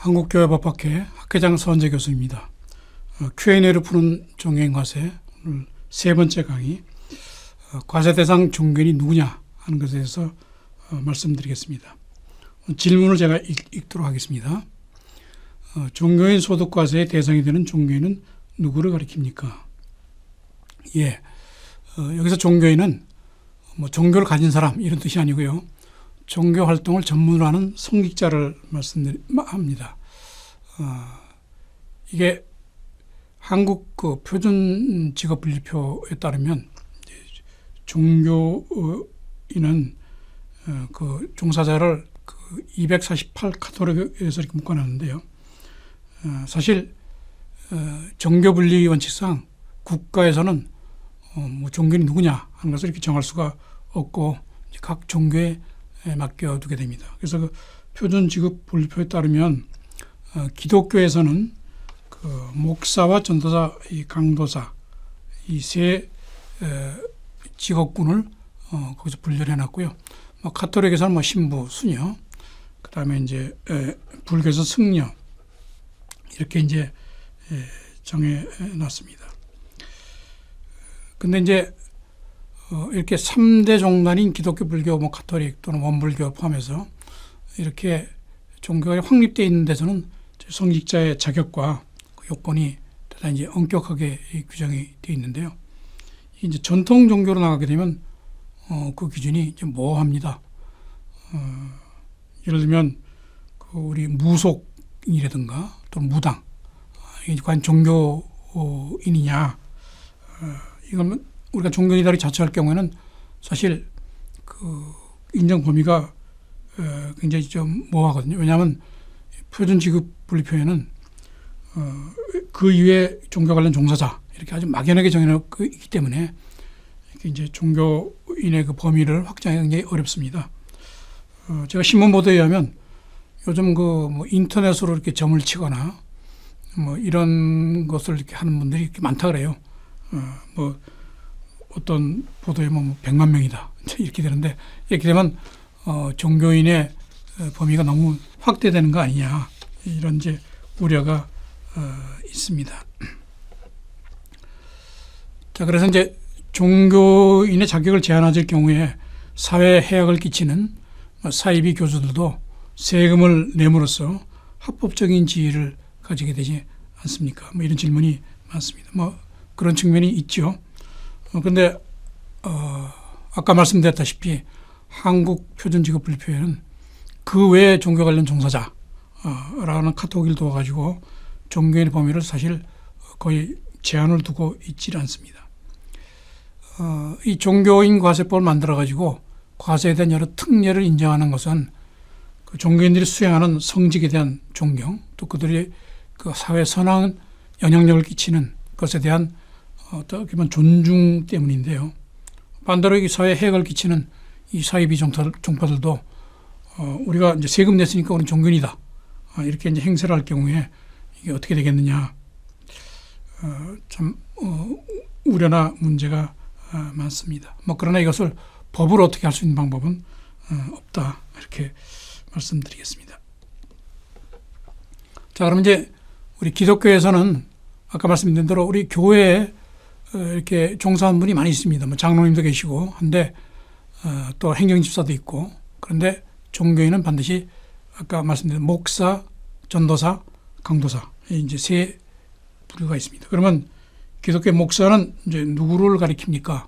한국교회법학회 학회장 서원재 교수입니다. 어, Q&A를 푸는 종교인 과세 오늘 세 번째 강의 어, 과세 대상 종교인이 누구냐 하는 것에 대해서 어, 말씀드리겠습니다. 질문을 제가 읽, 도록 하겠습니다. 종교인 소득과세의 대상이 되는 종교인은 누구를 가리킵니까? 예, 여기서 종교인은 뭐 종교를 가진 사람 이런 뜻이 아니고요. 종교 활동을 전문으로 하는 성직자를 말씀합니다. 어, 이게 한국 그 표준 직업 분리표에 따르면 종교인은 어, 그 종사자를 그 248 카톨릭에서 이렇게 묶어놨는데요. 어, 사실 어, 종교 분리 원칙상 국가에서는 어, 뭐 종교는 누구냐 하는 것을 이렇게 정할 수가 없고 각 종교에 맡겨두게 됩니다. 그래서 그 표준 지급 분류표에 따르면 어, 기독교에서는 그 목사와 전도사, 이 강도사 이 세 직업군을 어, 거기서 분류를 해놨고요. 뭐 카톨릭에서는 뭐 신부, 수녀, 그 다음에 이제 에, 불교에서 승려 이렇게 이제 에, 정해놨습니다. 근데 이제 어, 이렇게 3대 종단인 기독교, 불교, 뭐 카톨릭 또는 원불교 포함해서 이렇게 종교가 확립되어 있는 데서는 성직자의 자격과 그 요건이 대단히 엄격하게 규정이 되어 있는데요. 이제 전통 종교로 나가게 되면 어, 그 기준이 이제 모호합니다. 어, 예를 들면 그 우리 무속이라든가 또는 무당 어, 이게 과연 종교인이냐 어, 이건 우리가 종교이다를 자처할 경우에는 사실 그 인정 범위가 굉장히 좀 모호하거든요. 왜냐하면 표준 지급 분리표에는 어, 그 이외 종교 관련 종사자 이렇게 아주 막연하게 정해놓고 있기 때문에 이제 종교인의 그 범위를 확장하기 어렵습니다. 어, 제가 신문 보도에 의하면 요즘 그 뭐 인터넷으로 이렇게 점을 치거나 뭐 이런 것을 이렇게 하는 분들이 이렇게 많다 그래요. 어, 뭐 어떤 보도에 뭐 100만 명이다. 이렇게 되는데 이렇게 되면 어, 종교인의 어, 범위가 너무 확대되는 거 아니냐. 이런 이제 우려가 어, 있습니다. 자, 그래서 이제 종교인의 자격을 제한하실 경우에 사회 해악을 끼치는 사이비 교수들도 세금을 내므로써 합법적인 지위를 가지게 되지 않습니까? 뭐 이런 질문이 많습니다. 뭐 그런 측면이 있죠. 어, 근데, 어, 아까 말씀드렸다시피 한국 표준직업 분류표에는 그 외에 종교 관련 종사자, 어, 라는 카테고리를 두어가지고 종교인의 범위를 사실 거의 제한을 두고 있지 않습니다. 어, 이 종교인 과세법을 만들어가지고 과세에 대한 여러 특례를 인정하는 것은 그 종교인들이 수행하는 성직에 대한 존경, 또 그들이 그 사회 선한 영향력을 끼치는 것에 대한 어떻게 보면 존중 때문인데요. 반대로 이 사회에 해악을 끼치는 이 사이비 종파들도 어, 우리가 이제 세금 냈으니까 우리는 종교인이다. 어, 이렇게 이제 행세를 할 경우에 이게 어떻게 되겠느냐. 어, 참, 어, 우려나 문제가 어, 많습니다. 뭐 그러나 이것을 법으로 어떻게 할 수 있는 방법은 어, 없다. 이렇게 말씀드리겠습니다. 자, 그럼 이제 우리 기독교에서는 아까 말씀드린 대로 우리 교회에 어, 이렇게 종사한 분이 많이 있습니다. 뭐 장로님도 계시고 한데 어, 또 행정집사도 있고 그런데 종교인은 반드시 아까 말씀드린 목사, 전도사, 강도사 이제 세 부류가 있습니다. 그러면 기독교 목사는 이제 누구를 가리킵니까?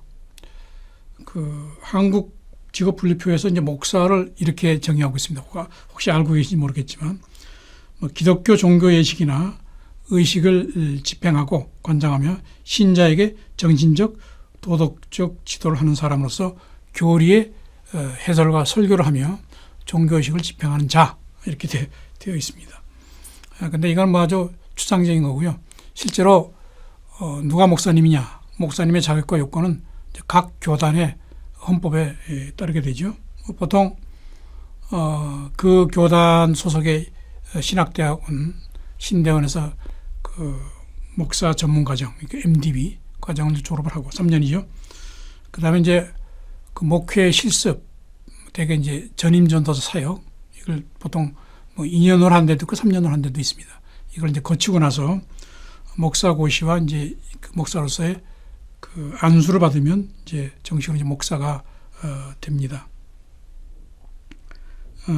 그 한국 직업 분류표에서 이제 목사를 이렇게 정의하고 있습니다. 혹시 알고 계신지 모르겠지만 뭐 기독교 종교 예식이나 의식을 집행하고 관장하며 신자에게 정신적, 도덕적 지도를 하는 사람으로서 교리의 어, 해설과 설교를 하며 종교의식을 집행하는 자 이렇게 되, 어 있습니다. 아, 근데 이건 뭐 아주 추상적인 거고요. 실제로 어, 누가 목사님이냐, 목사님의 자격과 요건은 각 교단의 헌법에 예, 따르게 되죠. 보통 어, 그 교단 소속의 신학대학은 신대원에서 그 목사 전문 과정, MDB 과정을 졸업을 하고 3년이죠. 그 다음에 이제 그 목회 실습, 대개 이제 전임 전도사 사역, 이걸 보통 뭐 2년을 한 데도 있고 3년을 한 데도 있습니다. 이걸 이제 거치고 나서 목사 고시와 이제 그 목사로서의 그 안수를 받으면 이제 정식으로 이제 목사가 어, 됩니다. 어,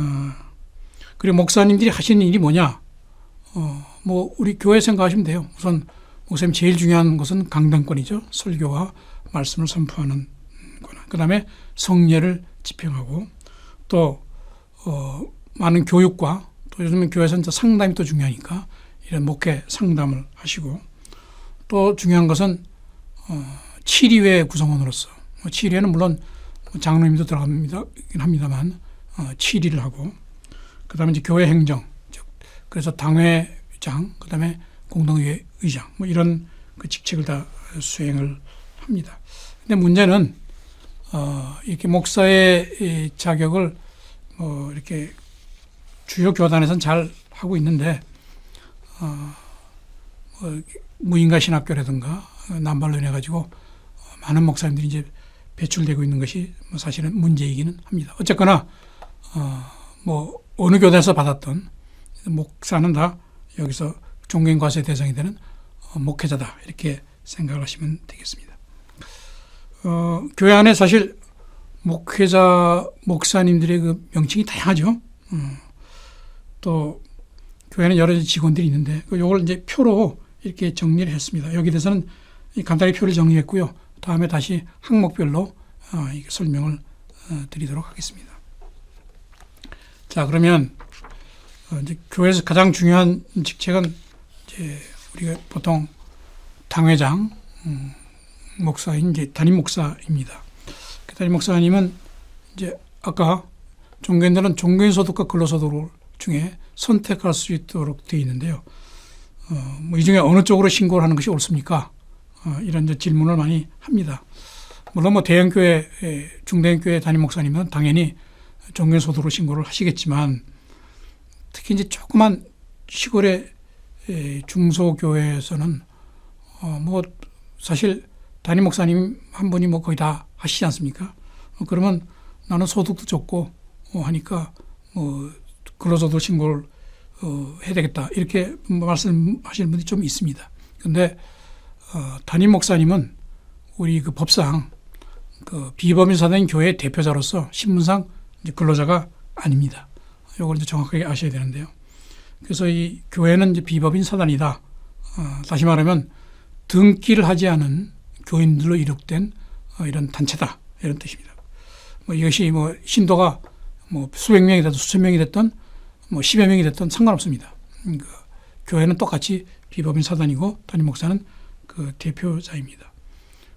그리고 목사님들이 하시는 일이 뭐냐? 어, 뭐 우리 교회 생각하시면 돼요. 우선 목사님 제일 중요한 것은 강단권이죠. 설교와 말씀을 선포하는 거나. 그다음에 성례를 집행하고 또 어, 많은 교육과 또 요즘은 교회에서 상담이 또 중요하니까 이런 목회 상담을 하시고 또 중요한 것은 어, 치리회 구성원으로서 뭐 치리회는 물론 장로님도 들어갑니다 합니다만 어, 치리를 하고 그다음에 이제 교회 행정 즉 그래서 당회 장 그다음에 공동의회 의장 뭐 이런 그 직책을 다 수행을 합니다. 근데 문제는 어, 이렇게 목사의 이 자격을 뭐 이렇게 주요 교단에서는 잘 하고 있는데 어, 뭐 무인가 신학교라든가 남발론 해가지고 어, 많은 목사님들이 이제 배출되고 있는 것이 뭐 사실은 문제이기는 합니다. 어쨌거나 어, 뭐 어느 교단에서 받았던 목사는 다 여기서 종교인과세 대상이 되는 어, 목회자다 이렇게 생각을 하시면 되겠습니다. 어, 교회 안에 사실 목회자 목사님들의 그 명칭이 다양하죠. 음, 또 교회는 여러 직원들이 있는데 이걸 이제 표로 이렇게 정리를 했습니다. 여기 대해서는 간단히 표를 정리했고요. 다음에 다시 항목별로 어, 설명을 어, 드리도록 하겠습니다. 자 그러면 어, 이제 교회에서 가장 중요한 직책은 이제 우리가 보통 당회장 음, 목사인 이제 담임 목사입니다. 그 담임 목사님은 이제 아까 종교인들은 종교인 소득과 근로 소득 중에 선택할 수 있도록 되어 있는데요. 어, 뭐 이 중에 어느 쪽으로 신고를 하는 것이 옳습니까? 어, 이런 질문을 많이 합니다. 물론 뭐 대형교회, 중대형교회 담임 목사님은 당연히 종교인 소득으로 신고를 하시겠지만 특히 이제 조그만 시골의 중소교회에서는 어, 뭐 사실 담임 목사님 한 분이 뭐 거의 다 하시지 않습니까? 어, 그러면 나는 소득도 적고 어, 하니까 뭐 근로소득 신고를 어, 해야 되겠다 이렇게 말씀하시는 분이 좀 있습니다. 근데 어, 담임 목사님은 우리 그 법상 그 비법인 사단인 교회 대표자로서 신분상 근로자가 아닙니다. 이걸 이제 정확하게 아셔야 되는데요. 그래서 이 교회는 이제 비법인 사단이다. 어, 다시 말하면 등기를 하지 않은 교인들로 이룩된 어, 이런 단체다 이런 뜻입니다. 뭐 이것이 뭐 신도가 뭐 수백 명이 됐든 수천 명이 됐든 뭐 십여 명이 됐든 상관없습니다. 음, 그 교회는 똑같이 비법인 사단이고 담임 목사는 그 대표자입니다.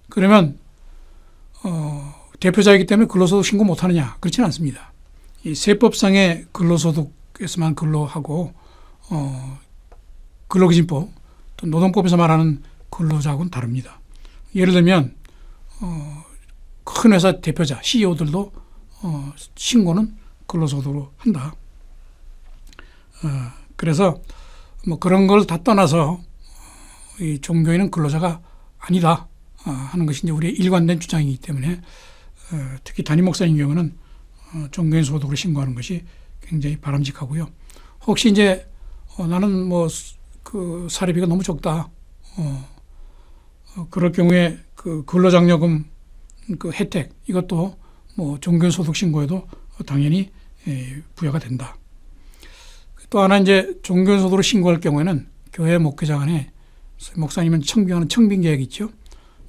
그러면 어, 대표자이기 때문에 근로소득 신고 못하느냐 그렇지는 않습니다. 이 세법상의 근로소득에서만 근로하고 어, 근로기준법 또 노동법에서 말하는 근로자하고는 다릅니다. 예를 들면 어, 큰 회사 대표자 CEO들도 어, 신고는 근로소득으로 한다. 어, 그래서 뭐 그런 걸 다 떠나서 어, 이 종교인은 근로자가 아니다 어, 하는 것이 이제 우리의 일관된 주장이기 때문에 어, 특히 담임 목사님 경우는 어, 종교인 소득으로 신고하는 것이 굉장히 바람직하고요. 혹시 이제 어, 나는 뭐 그 사례비가 너무 적다. 어, 어, 그럴 경우에 그 근로장려금 그 혜택 이것도 뭐 종교소득 신고에도 당연히 예, 부여가 된다. 또 하나 이제 종교소득으로 신고할 경우에는 교회 목회장 안에 목사님은 청빙하는 청빙 계약이 있죠.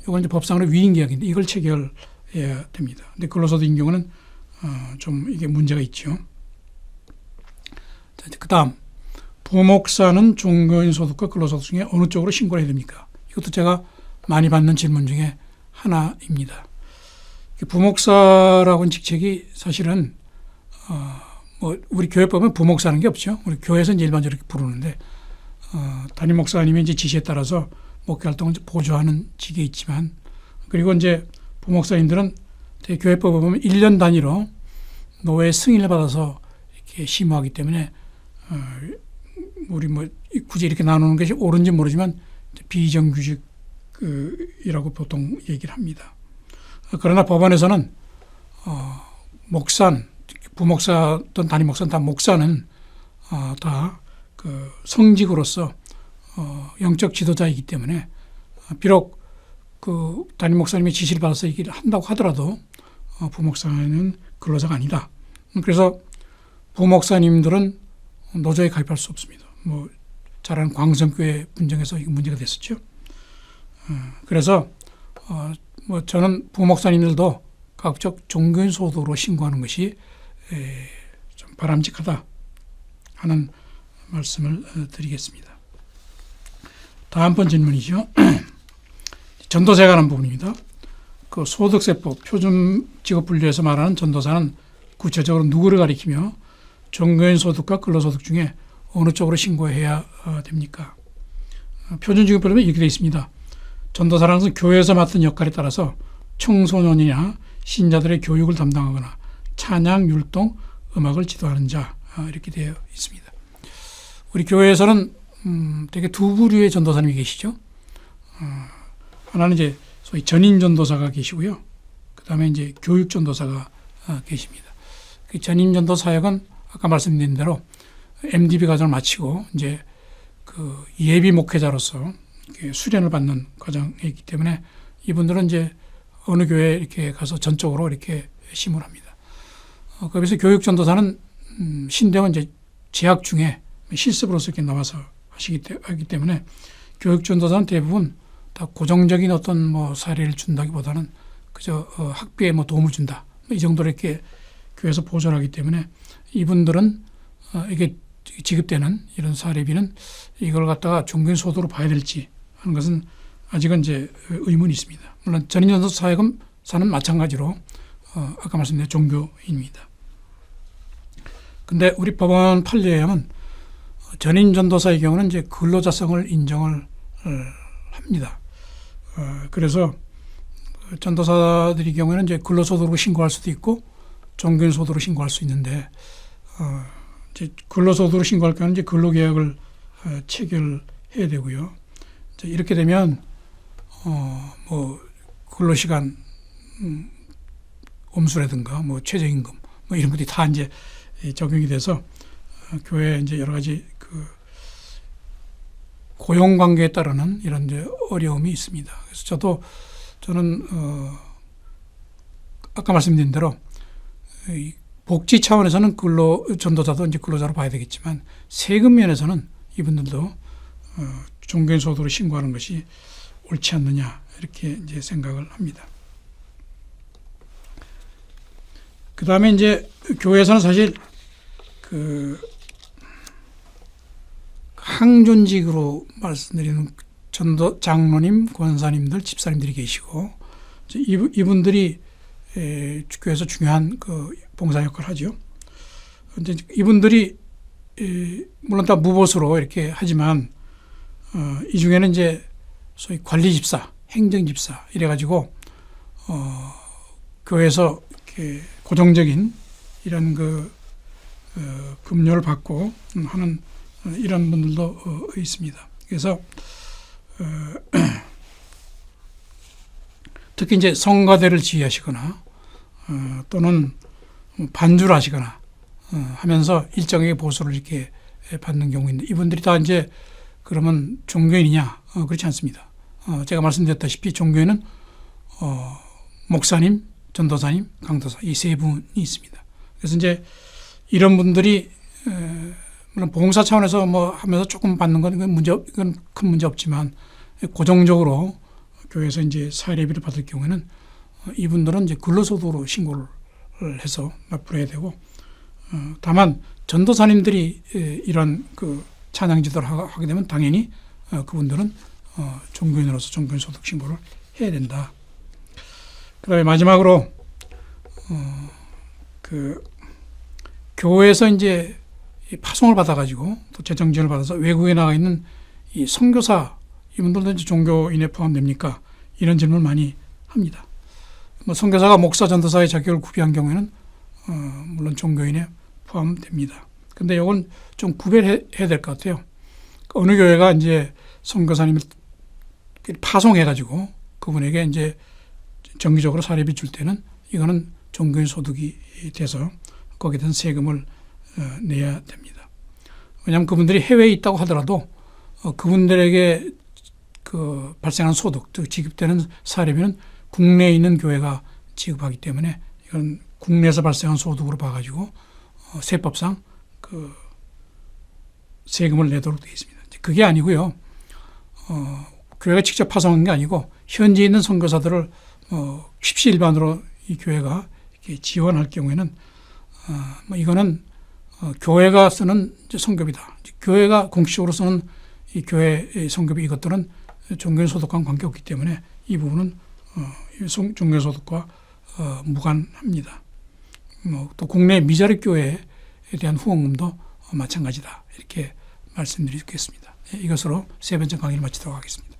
이건 이제 법상으로 위임 계약인데 이걸 체결해야 됩니다. 근데 근로소득인 경우는 어, 좀 이게 문제가 있죠. 그 다음 부목사는 종교인 소득과 근로소득 중에 어느 쪽으로 신고를 해야 됩니까? 이것도 제가 많이 받는 질문 중에 하나입니다. 부목사라고 직책이 사실은 어, 뭐 우리 교회법은 부목사는 게 없죠. 우리 교회에서는 일반적으로 부르는데 어, 담임 목사님의 이제 지시에 따라서 목회 활동을 보조하는 직에 있지만 그리고 이제 부목사님들은 교회법에 보면 1년 단위로 노예 승인을 받아서 이렇게 심호하기 때문에 어, 우리 뭐 굳이 이렇게 나누는 것이 옳은지 모르지만 비정규직 이라고 보통 얘기를 합니다. 그러나 법원에서는 어, 목산, 부목사 또는 담임 목사는 다 목사는 어, 다그 성직으로서 어, 영적 지도자이기 때문에 어, 비록 그 담임 목사님의 지시를 받아서 이 일을 한다고 하더라도 어, 부목사는 근로자가 아니다. 그래서 부목사님들은 노조에 가입할 수 없습니다. 뭐 잘하는 광성교회 분쟁에서 문제가 됐었죠. 어, 그래서 어, 뭐 저는 부목사님들도 각적 종교인 소도로 신고하는 것이 에, 좀 바람직하다 하는 말씀을 어, 드리겠습니다. 다음 번 질문이죠. 전도사에 관한 부분입니다. 그 소득세법 표준 직업 분류에서 말하는 전도사는 구체적으로 누구를 가리키며 종교인 소득과 근로소득 중에 어느 쪽으로 신고해야 어, 됩니까? 어, 표준 직업 분류는 이렇게 되어 있습니다. 전도사라는 것은 교회에서 맡은 역할에 따라서 청소년이나 신자들의 교육을 담당하거나 찬양, 율동, 음악을 지도하는 자 어, 이렇게 되어 있습니다. 우리 교회에서는 음, 되게 두 부류의 전도사님이 계시죠. 어, 하나는 이제 소위 전인 전도사가 계시고요. 그 다음에 이제 교육 전도사가 어, 계십니다. 그 전인 전도 사역은 아까 말씀드린 대로 MDB 과정을 마치고 이제 그 예비 목회자로서 수련을 받는 과정이기 때문에 이분들은 이제 어느 교회에 이렇게 가서 전적으로 이렇게 심을 합니다. 어, 그래서 교육 전도사는 음, 신대원 이제 재학 중에 실습으로서 이렇게 나와서 하시기 때, 하기 때문에 교육 전도사는 대부분 다 고정적인 어떤 뭐 사례를 준다기보다는 그저 어, 학비에 뭐 도움을 준다 뭐이 정도로 이렇게 교회에서 보존하기 때문에 이분들은 어, 이게 지급되는 이런 사례비는 이걸 갖다가 종교인 소도로 봐야 될지 하는 것은 아직은 이제 의문이 있습니다. 물론 전인전도 사역은 사는 마찬가지로 어, 아까 말씀드린 종교인입니다. 근데 우리 법원 판례에 의하면 전인 전도사의 경우는 이제 근로자성을 인정을 어, 합니다. 어, 그래서 전도사들의 경우에는 이제 근로소득으로 신고할 수도 있고 종교인 소득으로 신고할 수 있는데 어, 이제 근로소득으로 신고할 경우는 이제 근로계약을 어, 체결해야 되고요. 이제 이렇게 되면 어, 뭐 근로시간 음, 엄수라든가 뭐 최저임금 뭐 이런 것들이 다 이제 적용이 돼서 어, 교회 이제 여러 가지 그 고용 관계에 따르는 이런 이제 어려움이 있습니다. 그래서 저도 저는 어 아까 말씀드린 대로 이 복지 차원에서는 근로 전도자도 이제 근로자로 봐야 되겠지만 세금 면에서는 이분들도 어 종교인 소득으로 신고하는 것이 옳지 않느냐 이렇게 이제 생각을 합니다. 그 다음에 이제 교회에서는 사실 그 항존직으로 말씀드리는 전도 장로님, 권사님들, 집사님들이 계시고 이제 이분- 이분들이 에, 교회에서 중요한 그 봉사 역할을 하죠. 근데 이분들이 에, 물론 다 무보수로 이렇게 하지만 어, 이 중에는 이제 소위 관리 집사, 행정 집사 이래 가지고 어, 교회에서 이렇게 고정적인 이런 그 어, 급료를 받고 하는 어, 이런 분들도 어, 있습니다. 그래서 어, 특히 이제 성가대를 지휘하시거나 어, 또는 반주를 하시거나 어, 하면서 일정의 보수를 이렇게 받는 경우인데 이분들이 다 이제 그러면 종교인이냐? 어, 그렇지 않습니다. 어, 제가 말씀드렸다시피 종교인은 어, 목사님, 전도사님, 강도사 이 세 분이 있습니다. 그래서 이제 이런 분들이 에, 물론 봉사 차원에서 뭐 하면서 조금 받는 건 문제 없- 이건 큰 문제 없지만 고정적으로 교회에서 이제 사례비를 받을 경우에는 어, 이분들은 이제 근로소득으로 신고를 해서 납부해야 되고 어, 다만 전도사님들이 에, 이런 그 찬양 지도를 하- 하게 되면 당연히 어, 그분들은 어, 종교인으로서 종교인 소득 신고를 해야 된다. 그다음에 마지막으로 어, 그 교회에서 이제 이 파송을 받아가지고 또 재정 지원을 받아서 외국에 나가 있는 이 선교사 이분들도 이제 종교인에 포함됩니까? 이런 질문을 많이 합니다. 뭐 선교사가 목사 전도사의 자격을 구비한 경우에는 어, 물론 종교인에 포함됩니다. 근데 이건 좀 구별해야 될 것 같아요. 어느 교회가 이제 선교사님을 파송해가지고 그분에게 이제 정기적으로 사례비 줄 때는 이거는 종교인 소득이 돼서 거기에 대한 세금을 어, 내야 됩니다. 왜냐하면 그분들이 해외에 있다고 하더라도 어, 그분들에게 그 발생한 소득, 즉 지급되는 사례비는 국내에 있는 교회가 지급하기 때문에 이건 국내에서 발생한 소득으로 봐가지고 어, 세법상 그 세금을 내도록 되어 있습니다. 그게 아니고요. 어, 교회가 직접 파송한 게 아니고 현지에 있는 선교사들을 어, 십시일반으로 이 교회가 이렇게 지원할 경우에는 어, 뭐 이거는 어, 교회가 쓰는. 이제 교회가 공식적으로 쓰는 이 교회의 성교비 이것들은 종교 소득과는 관계 없기 때문에 이 부분은 어, 종교 소득과 어, 무관합니다. 뭐 또 국내 미자립 교회에 대한 후원금도 어, 마찬가지다. 이렇게 말씀드리겠습니다. 예, 이것으로 세 번째 강의를 마치도록 하겠습니다.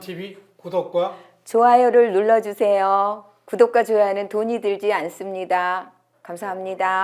TV 구독과 좋아요를 눌러주세요. 구독과 좋아요는 돈이 들지 않습니다. 감사합니다.